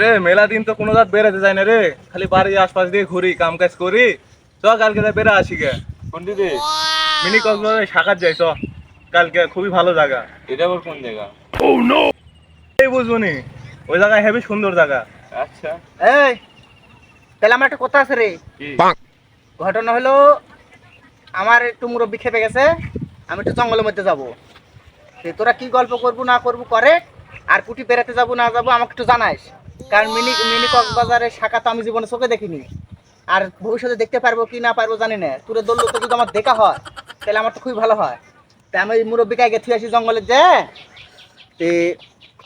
রে মেলা দিন তো কোনো জাত বেড়াতে যায় না রে। খালি বাড়ির আশপাশ দিয়ে ঘুরি কাম কাজ করি। চ কালকে যা বেড়া আসি গে। কোন দিদি মিনি কক্সবাজার শাখার যাই চ। কালকে খুবই ভালো জায়গা। এটা আবার কোন জায়গা? এই বুঝব নি। ওই জায়গায় হেবি সুন্দর জায়গা। আচ্ছা। এই তাহলে আমার একটা কথা আছে রে। ঘটনা হলো আমার একটু মুরব্বী খেপে গেছে। আমি একটু জঙ্গলের মধ্যে যাব। তোরা কি গল্প করব না করব করে আর কুটি বেড়াতে যাব না যাব আমাকে একটু জানাইস কারণ মিনি মিনি কক্সবাজারের শাখা তো আমি জীবনে চোখে দেখিনি। আর ভবিষ্যতে দেখতে পারব কি না পারব জানি না। তোর দৌড় তো যদি আমার দেখা হয় তাহলে আমার তো খুবই ভালো হয়। তা আমি মুরব্বীকে আগে থুয়ে আসি জঙ্গলে যে। তে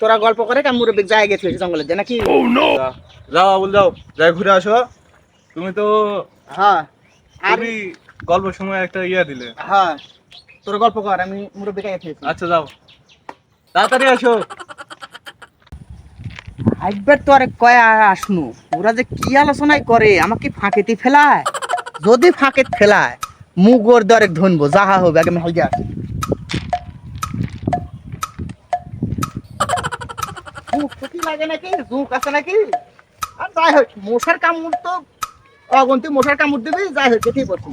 তোরা গল্প করে আমি মুরব্বী যাই গেছি জঙ্গলে যে নাকি? যা- যাও আবুল যাও। যাই ঘুরে আসো। তুমি তো হ্যাঁ। আমি গল্প সময় একটা ইয়া দিলে। হ্যাঁ। তোর গল্প কর আমি মুরব্বীকে আগে থুয়েছি আচ্ছা যাও। তাড়াতাড়ি আসো। একবার তো আরে কয় আসনু ওরা যে কি আলোচনায় করে? আমাকে ফাঁকেতে ফেলায়? যদি ফাঁকে ফেলায় মুখ ওর দরে ধনবো, যাহা হবে আগে আমি হালকে লাগে নাকি? জুক আছে নাকি? আর যাই হোক, মশার কামড় তো অগন্তি মশার কামড় দিবি, যাই হোক, যেতেই পড়ছি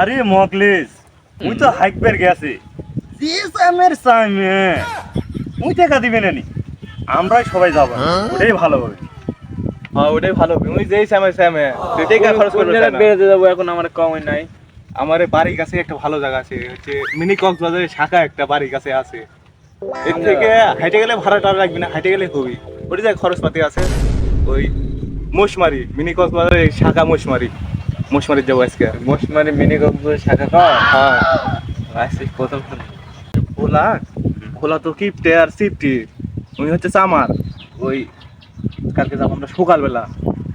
আরে মকলিস মুই তো হাইকবার গেছি। যে সামের সামে মুই টাকা দিবে না নি আমরাই সবাই যাব। ওটাই ভালো হবে। হ্যাঁ ওটাই ভালো তুমি যেই স্যামে স্যামে তুই টাকা খরচ করবে জায়গায় না। বেড়াতে যাব এখন আমার কমই নাই। আমার বাড়ির কাছে একটা ভালো জায়গা আছে হচ্ছে মিনি কক্সবাজারের শাখা একটা বাড়ির কাছে আছে। এর থেকে হাইটে গেলে ভাড়া টাড়া লাগবে না হাইটে গেলে খুবই ওটি যায় খরচপাতি আছে ওই মোশমারি মিনি কক্সবাজারের শাখা মোশমারি মোশমারি যাব আজকে। মোশমারি মিনি কক্সবাজার শাখা খাওয়া হ্যাঁ। আসছি প্রথম শুনি খোলা? খোলা তো কিপটে আর সিপটি উনি হচ্ছে চামার। ওই কালকে যাব আমরা সকালবেলা।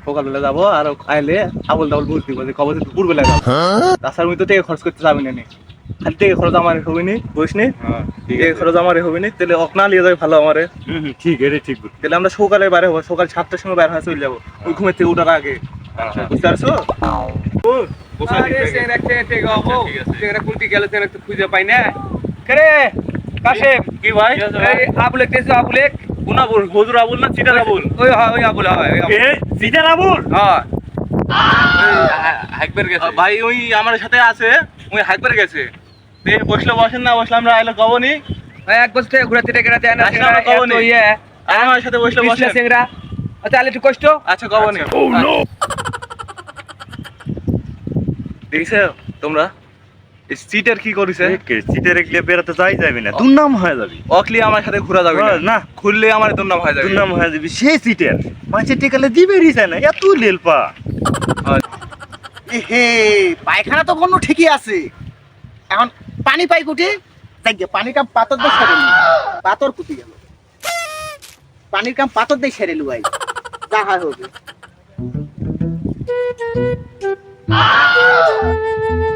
সকালবেলা যাব আর আইলে আবল তাবল বুঝ দিব যে কবে দুপুর বেলা যাব। তাছাড়া উনি তো টেকে খরচ করতে যাবি না খালি টেকে খরচ আমার হবে নি বুঝিস নি? হ্যাঁ টেকে খরচ আমার হবে নি তাহলে অকনা লিয়ে যাবে ভালো আমারে। ঠিক এটা ঠিক। তাহলে আমরা সকালে বাইরে হব সকাল সাতটার সময় বাইরে হয়ে চলে যাব। ওই ঘুমের থেকে ওঠার আগে। আচ্ছা বুঝতে পারছ? বসে খুঁজে পাই না। কাশেম। কি ভাই? কোন আবুল? হজুর আবুল না চিটার আবুল? ওই হয় ওই আবুল হয় আবুল। হ্যাঁ। হাইকবার গেছে। ভাই ওই আমার সাথে আছে ওই হাইপার গেছে। তে বসলে বসেন না বসলে আমরা আইলে কব নি ভাই এক বছর থেকে ঘুরাতে টেকে রাতে নি। ইয়ে আমার সাথে বসলে বসেন। সিংরা আচ্ছা আলে একটু কষ্ট? আচ্ছা কব নি দেখছ তোমরা? সিটের কি করিছে? সিটে রেখলে বেড়াতে যাই যাবি না দুর্নাম হয়ে যাবি। অকলি আমার সাথে ঘোরা যাবে না। না খুললে আমার তোর নাম হয়ে যাবে। দুর্নাম হয়ে যাবি সেই সিটের। মাঝে টেকালে দিবে রিসা না এত লেলপা। হে পায়খানা তো বন্য ঠিকই আছে। এখন পানি পাই কুটি দেখ পানির কাম পাতর দিয়ে সেরে পাতর কুটি গেল। পানির কাম পাতর দিয়ে সেরে লু ভাই যা হয় হবে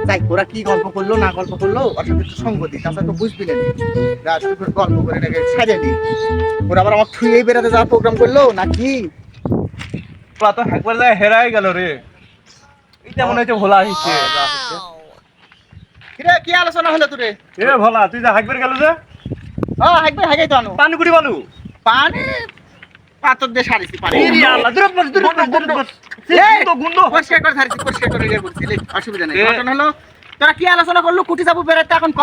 তাই ওরা কি গল্প করল না গল্প করল ওর সাথে একটু সঙ্গ দিই তাছাড়া তো বুঝবি না। শুধু গল্প করে এটাকে ছেড়ে নি ওরা আবার আমার থুয়েই বেড়াতে যাওয়ার প্রোগ্রাম করল নাকি? তোরা তো একবার যায় হেরাই গেল রে। এটা মনে হচ্ছে ভোলা হচ্ছে কিরে কি আলোচনা হলো তোরে? এ ভলা তুই যা হাইকবার গেল যে? হ্যাঁ হাইকবে হাইকাই তো আনো। পানি কুড়ি বালু পানি? পাতর দিয়ে সারিছি পানি আল্লাহ দূর বস দূর বস দূর বস। তো গুন্দ পরিষ্কার করে সারিছি পরিষ্কার করে করছি অসুবিধা নেই। ঘটনা হলো তোরা কি আলোচনা করল কুটি যাব বেড়াতে এখন ক?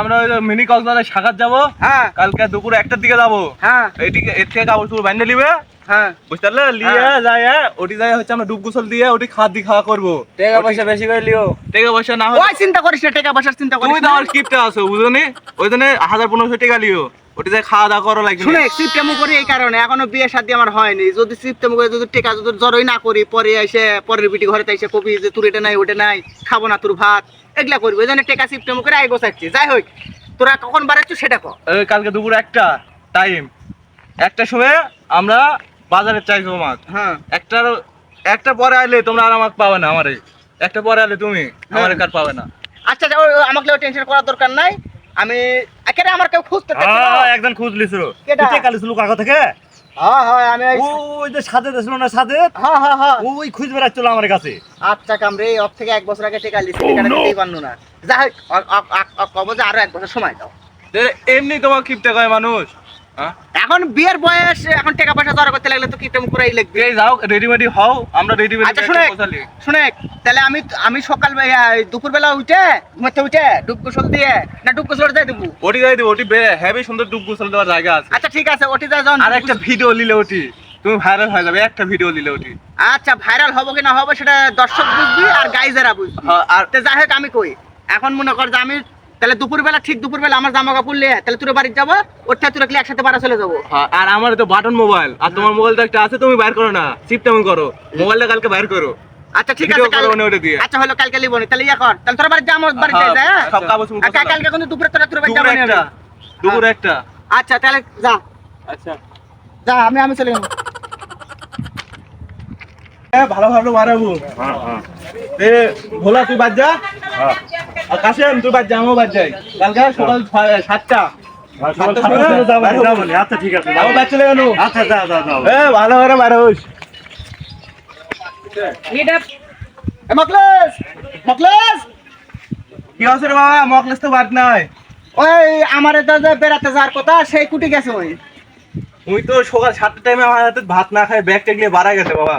আমরা ওই মিনি কক্সবাজার শাখাত যাব। হ্যাঁ। কালকে দুপুর একটার দিকে যাব। হ্যাঁ। এইদিকে এর থেকে কাপড় চোপড় বান্ধে নিবে। হ্যাঁ। বুঝতে পারলে? লিয়ে যায় ওটি যায় হচ্ছে আমরা ডুব গোসল দিয়ে ওটি খাওয়া দিয়ে খাওয়া করব। টাকা পয়সা বেশি করে লিও। টাকা পয়সা না হয় চিন্তা করিস না টাকা পয়সার চিন্তা তুমি তো আমার কিপটা আছো ওই জন্য হাজার পনেরোশো টাকা লিও। ওটি যায় খাওয়া দাওয়া করা লাগবে। শুনে সিপ্টেমো করি এই কারণে এখনও বিয়ে শাদী আমার হয়নি। যদি সিপ্টেমো করে যদি টেকা যদি জড়ই না করি পরে এসে পরের বিটি ঘরে এসে কবি যে তোর এটা নাই ওটা নাই খাব না তোর ভাত এগুলা করবি। ওই জন্য টেকা সিপ্টেমো করে আই গোছাচ্ছি। যাই হোক তোরা কখন বাড়াচ্ছ সেটা কর কালকে দুপুর একটা টাইম একটা সময় আমরা বাজারে চাইছো মাছ। হ্যাঁ। একটার একটা পরে আইলে তোমরা আর আমাকে পাবে না আমারে। একটা পরে আইলে তুমি আমার কার পাবে না। আচ্ছা আমাকে টেনশন করার দরকার নাই। আমি আমার কেউ খুঁজতে না। হ্যাঁ একজন কেডা? তুই থেকে? হ্যাঁ হ্যাঁ আমি ওই যে না হ্যাঁ হ্যাঁ হ্যাঁ। ওই খুঁজ বেড়াচ্ছিল আমার কাছে। আচ্ছা কামরে অফ থেকে এক বছর আগে টেকা লিখে টেকাটা দিতেই পারল না। যাই হোক অ- অ- অ- অ- কব যে আরও এক বছর সময় দাও। এমনি তোমার কিপটে কয় মানুষ? হ্যাঁ? এখন বিয়ের বয়স এখন টাকা পয়সা জড়ো করতে লাগলে তো কি তেমন করেই লিখবে এই যাও রেডিমেডি হও আমরা রেডিমেডি আচ্ছা শুনে শুনে তাহলে আমি আমি সকাল দুপুর বেলা উঠে ঘুমাতে উঠে ডুব গোসল দিয়ে না ডুব গোসল যাই দেবো? ওটি যাই দিবো ওটি হেভি সুন্দর ডুব গোসল দেওয়ার জায়গা আছে। আচ্ছা ঠিক আছে ওটি যাই যাও আর একটা ভিডিও নিলে ওটি তুমি ভাইরাল হয়ে যাবে একটা ভিডিও নিলে ওটি। আচ্ছা ভাইরাল হব কি না হব সেটা দর্শক বুঝবি আর গাইজেরা বুঝবি। হ্যাঁ, আর তো যাই হোক আমি কই এখন মনে কর যে আমি তাহলে দুপুরবেলা ঠিক দুপুরবেলা আমার জামা কাপড় নিয়ে তাহলে তোর বাড়ি যাব ওর থেকে তোর একসাথে বাড়া চলে যাব। হ্যাঁ, আর আমার তো বাটন মোবাইল আর তোমার মোবাইল তো একটা আছে তুমি বাইর করো না চিপ তেমন করো মোবাইলটা কালকে বাইর করো। আচ্ছা ঠিক আছে। আচ্ছা হলো কালকে লিবো তাহলে ইয়া কর তাহলে তোর বাড়ি যা আমার বাড়ি যাই হ্যাঁ? সব কাগজ কালকে কিন্তু দুপুরে তোরা তোর বাড়ি যাব একটা একটা। আচ্ছা তাহলে যা। আচ্ছা। যা আমি আমি চলে হ্যাঁ ভালো ভালো বাড়াবো। হ্যাঁ হ্যাঁ। ভোলা তুই বাদ যা। হ্যাঁ। কাশেম তুই বাদ যাই। কালকে সকাল সাতটা। নি। আচ্ছা ঠিক আছে আচ্ছা যাও যাও যাও এ ভালো করে বাড়োস এ মকলেশ! মকলেশ! কি আছে রে বাবা? মকলেস তো বাদ ওই আমার তো যে বেড়াতে যাওয়ার কথা সেই কুটি গেছে ওই। তো সকাল সাতটার টাইমে আমার হাতে ভাত না খাই ব্যাগ টেকলে বাড়া গেছে বাবা।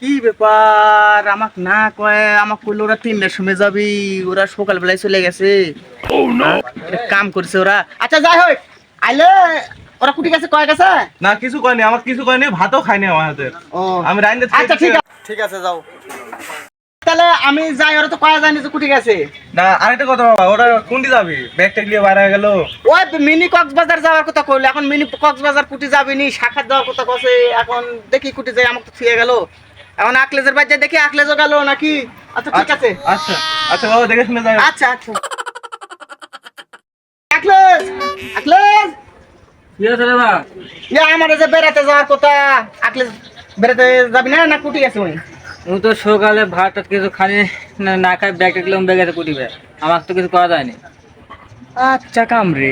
কি ব্যাপার? আমাক না কয় আমাক কইলো ওরা তিনটার সময় যাবি ওরা সকালবেলায় চলে গেছে? একটা কাম করছে ওরা। আচ্ছা যাই হোক আইলে ওরা কুটি গেছে কয় গেছে? না কিছু কয়নি আমার কিছু কয়নি ভাতও খাইনি আমার হাতে ও। আমি রাইন্দে আচ্ছা ঠিক আছে। ঠিক আছে যাও। তাহলে আমি যাই ওরা তো কয়া জানি যে কুটি গেছে। না আরেকটা কথা বাবা ওটা কোনটি যাবি? ব্যাগ টেকলে বাইরে গেল। ওই মিনি কক্সবাজার যাওয়ার কথা কইলো এখন মিনি কক্সবাজার কুটি যাবি নি শাখার যাওয়ার কথা কছে এখন দেখি কুটি যাই আমাকে তো ছুঁয়ে গেল। এখন আকলেজের বাচ্চা দেখি আকলেজও গেল নাকি? আচ্ছা ঠিক আছে। আচ্ছা আচ্ছা বাবা দেখে শুনে যাবে আচ্ছা আচ্ছা। আকলেজ আকলেজ ইয়া আমার যে বেড়াতে যাওয়ার কথা। আকলেজ বেড়াতে যাবি না? না কুটি ও তো সকালে ভাত টাত কিছু খানি না না খাই ব্যাগ টেকলাম ব্যাগে কুটিবে আমার তো কিছু করা যায়নি। আচ্ছা কামরে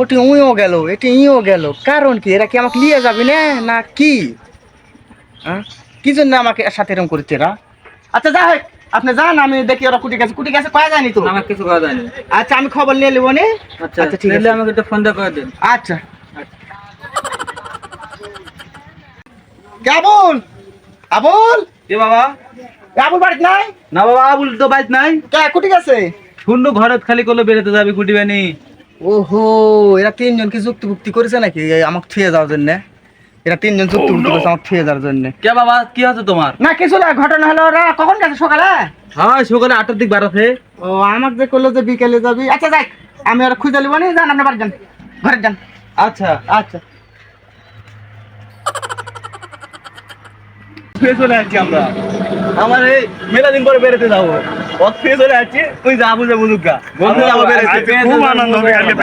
ওটি উইও গেল এটি ইও গেল। কারণ কি? এরা কি আমাকে নিয়ে যাবি না? না কি? হ্যাঁ? কি জন্য আমাকে সাথে এরকম করছে এরা? আচ্ছা যা হোক আপনি যান আমি দেখি ওরা কুটি গেছে কুটি গেছে কয়া যায়নি তো? আমার কিছু করা যায়নি। আচ্ছা আমি খবর নিয়ে নেব নে। আচ্ছা আচ্ছা, ঠিক আছে। আমাকে একটু ফোন দিয়ে করে দিন। আচ্ছা। কেবল আবুল? এ বাবা? আবুল বাড়িতে নাই? না বাবা আবুল তো বাইত নাই। কে কুটি গেছে শুনলো ঘরে খালি করলে বেরোতে যাবি কুটিবানি ওহো এরা তিনজন কি যুক্তি ভুক্তি করেছে নাকি? আমাকে থুয়ে যাওয়ার জন্য। এরা তিনজন ভুক্তি করেছে আমাকে থুয়ে যাওয়ার জন্য। কে বাবা কি আছে তোমার? না কিছু না ঘটনা হলো ওরা কখন গেছে সকালে? হ্যাঁ সকালে আটটার দিক বাড়াছে ও আমাকে যে করল যে বিকেলে যাবি। আচ্ছা যাই আমি ওরা খুঁজে নিব নি যান আপনার বাড়ি যান। ঘরে যান। আচ্ছা। আচ্ছা। চলে আসছি আমরা। আমার এই মেলা দিন পরে বেরোতে যাব। অত ফিরে চলে আসছি তুই যা বুঝে বুঝুক গা। বন্ধু যাব বেরোতে খুব আনন্দ হবে আনন্দ?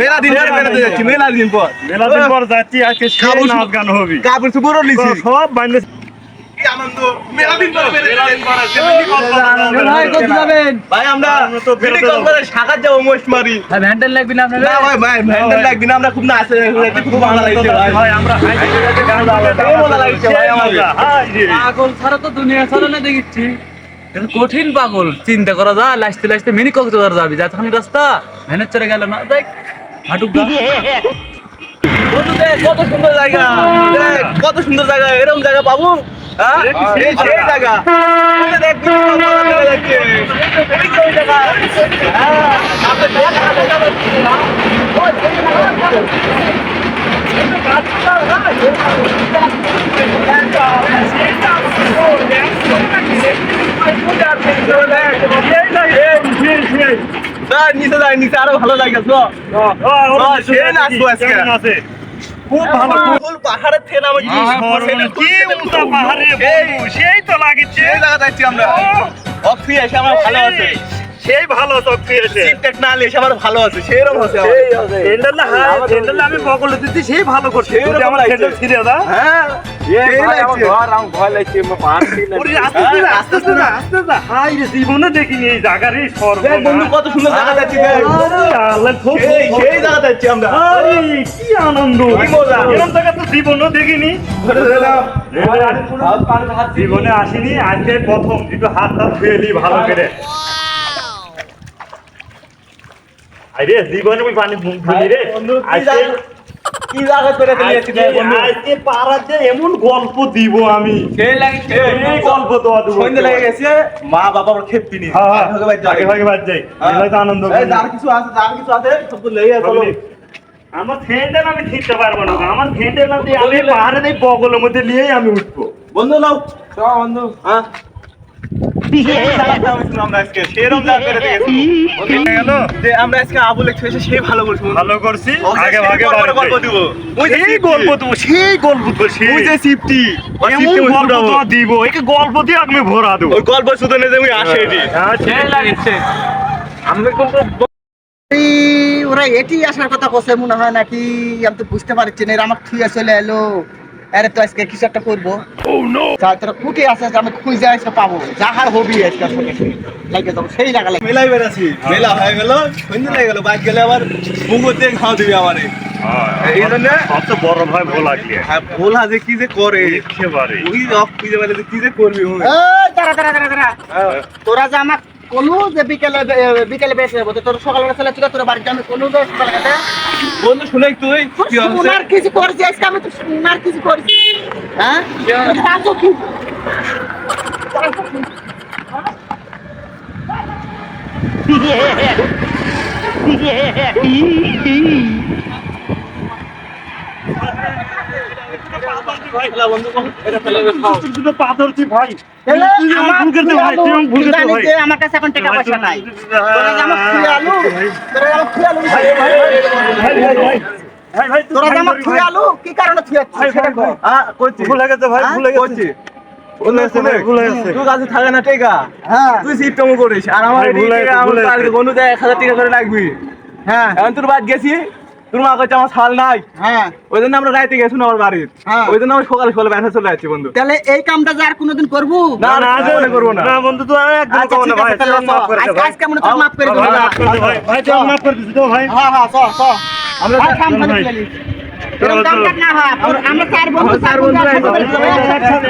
মেলা দিন পরে বেরোতে যাচ্ছি মেলা দিন পর। মেলা দিন পর যাচ্ছি আজকে সেই নাচ গান হবে। কাপড় লিছি সব বাইন্দে কি আনন্দ? মেলা দিন পরে। বেরোতে যাচ্ছি। ভাই কোথায় যাবেন? ভাই আমরা আমরা তো ভিডিও কল করে শাখার যাব মোষ মারি ভাই ভ্যান্ডেল লাগবে না আপনার না ভাই ভাই ভ্যান্ডেল লাগবে না আমরা খুব নাচে খুব ভালো লাগছে ভাই ভাই। আমরা হাইটে হাইটে গান গাওয়াতে সেই মজা লাগছে ভাই আমাদের। হাই রে। পাগল ছাড়া তো দুনিয়া চলে না দেখিচ্ছি। কঠিন পাগল। চিন্তা করা যায় লাসতে লাসতে মিনি কক্সবাজার যাবি যতক্ষণ রাস্তা। ভ্যানের চড়ে গেল না দেখ। হাঁটুক কত সুন্দর জায়গা। দেখ, কত সুন্দর জায়গা এরকম জায়গা পাবো? হ্যাঁ? জায়গা। ওই যে দেখ, নিচে যায় নিচে আরও ভালো লাগে আজকে। খুব ভালো ফুল পাহাড়ের থেকে নামে কি উঁচা পাহাড়ে সেই তো লাগিচ্ছে সেই জায়গা যাচ্ছি আমরা। অফি এসে আমার ভালো আছে। সেই ভালো চোখ পেয়েছে। না আমার ভালো আছে সেরকম আছে আমি বকলে দিচ্ছি সেই ভালো করছে। যদি আমার দা হ্যাঁ? এ ভাই আমার ঘর আমার ভয় লাগছে আমার পানি ওরে আস্তে আস্তে যা, আস্তে আস্তে যা, আস্তে আস্তে। যা। হাই রে, জীবনে দেখিনি এই জায়গা রে, দেখ বন্ধু কত সুন্দর জায়গা যাচ্ছি দেখ। আরে আল্লাহ, খুব সেই জায়গা যাচ্ছি আমরা। কি আনন্দ। এরকম জায়গা তো জীবনেও দেখিনি। জীবনে আসিনি আজকে প্রথম। একটু হাত হাত ধুয়ে ভালো করে। আরে জীবনে আমি পানি ধুলি রে। কি জায়গা- করে আজকে পাড়াতে এমন গল্প দিব আমি। সেই এই গল্প তো দেবো সন্ধ্যে লেগে গেছে মা বাবা আমার খেপি নি হ্যাঁ, হ্যাঁ, আগে ভাগে বাদ যাই। হ্যাঁ। তো আনন্দ এই যার কিছু আছে যার কিছু আছে সব চলো। আমার ফ্রেন্ডের আমি ঠিকতে পারব না। আমার ফ্রেন্ডের নাম দিয়ে আমি পাহাড়ে বগলের মধ্যে নিয়েই আমি উঠবো। বন্ধু নাও বন্ধু। হ্যাঁ। গল্প দিয়ে আমি ভরা দেবো গল্প শুধু যে আসে ওরা এটি আসার কথা কছে মনে হয় নাকি আমি তো বুঝতে পারছি না আমার থুয়ে চলে এলো। আরে তো আজকে কিছু একটা করব। তা তোরা কুটি আছে আমি খুঁজে আজকে পাবো। যাহার হবি আজকে লাগে যাব সেই লাগা লাগে। মেলাই বেড়াছি মেলা হয়ে গেল সন্ধ্যে লেগে গেল বাইক গেলে আবার দিয়ে খাওয়া দিবি আমারে। হ্যাঁ, এই জন্য সবচেয়ে বড় ভাই ভোলা গিয়ে। হ্যাঁ ভোলা যে কি যে করে। একেবারে। ওই অফ খুঁজে পেলে যে কি যে করবি দাঁড়া দাঁড়া দাঁড়া তোরা যে আমাক কলু যে বিকেলে বিকেলে বেশি যাব তো তোর সকালবেলা চলে ছিল তোর বাড়িতে আমি কলু যে বন্ধু শুনে তুই। কি সোনার কিছু করছি আজকে আমি তো সোনার কিছু করছি। হ্যাঁ? আমার কাছে এখন টাকা পয়সা নাই তোরা আমার আলু কি কারণে। ভুল হয়ে গেছে ভাই হ্যাঁ? ভুল হয়ে গেছে। থাকে না টেকা হ্যাঁ তুই করিস আর আমার এক হাজার টাকা করে রাখবি হ্যাঁ এখন তোর বাদ গেছি তোর মা কাছে আমার শাল নাই। হ্যাঁ। ওই জন্য আমরা রাইতে গেছি না আমার বাড়ির। হ্যাঁ। ওই জন্য আমরা সকালে সকালে ব্যথা চলে যাচ্ছি বন্ধু। তাহলে এই কামটা আর কোনোদিন করব? না, না না, মনে করব না। না বন্ধু তুই একদম আচ্ছা, করব না ভাই। তাহলে মাফ করে দে আজকে- মনে হচ্ছে মাফ করে ভাই, দিবি না। মাফ করে দে ভাই। ভাই তুই মাফ করে দিছিস তো ভাই। হ্যাঁ হ্যাঁ চ চ। আমরা। এরকম কাম না হয় আমরা চার বন্ধু চার বন্ধু চলে একসাথে